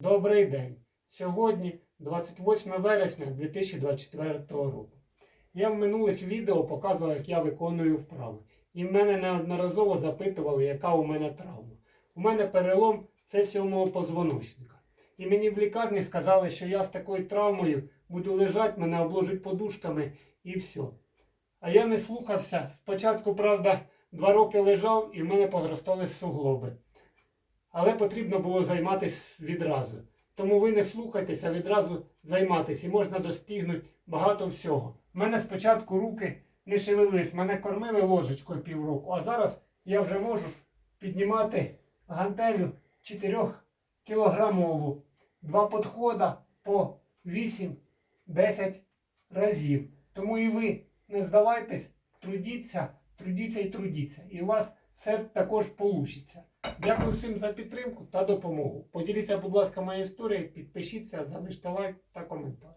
Добрий день! Сьогодні 28 вересня 2024 року. Я в минулих відео показував, як я виконую вправи. І мене неодноразово запитували, яка у мене травма. У мене перелом це сьомого позвоночника. І мені в лікарні сказали, що я з такою травмою буду лежати, мене обложуть подушками і все. А я не слухався. Спочатку, правда, два роки лежав і в мене позростали суглоби. Але потрібно було займатися відразу. Тому ви не слухайтеся, відразу займатися і можна достигнути багато всього. У мене спочатку руки не шевелились, мене кормили ложечкою півроку, а зараз я вже можу піднімати гантелю 4 кілограмову. Два підхода по 8-10 разів. Тому і ви не здавайтесь, трудіться, трудіться і трудіться. І у вас все також вийде. Дякую всім за підтримку та допомогу. Поділіться, будь ласка, моєю історією, підпишіться, залиште лайк та коментар.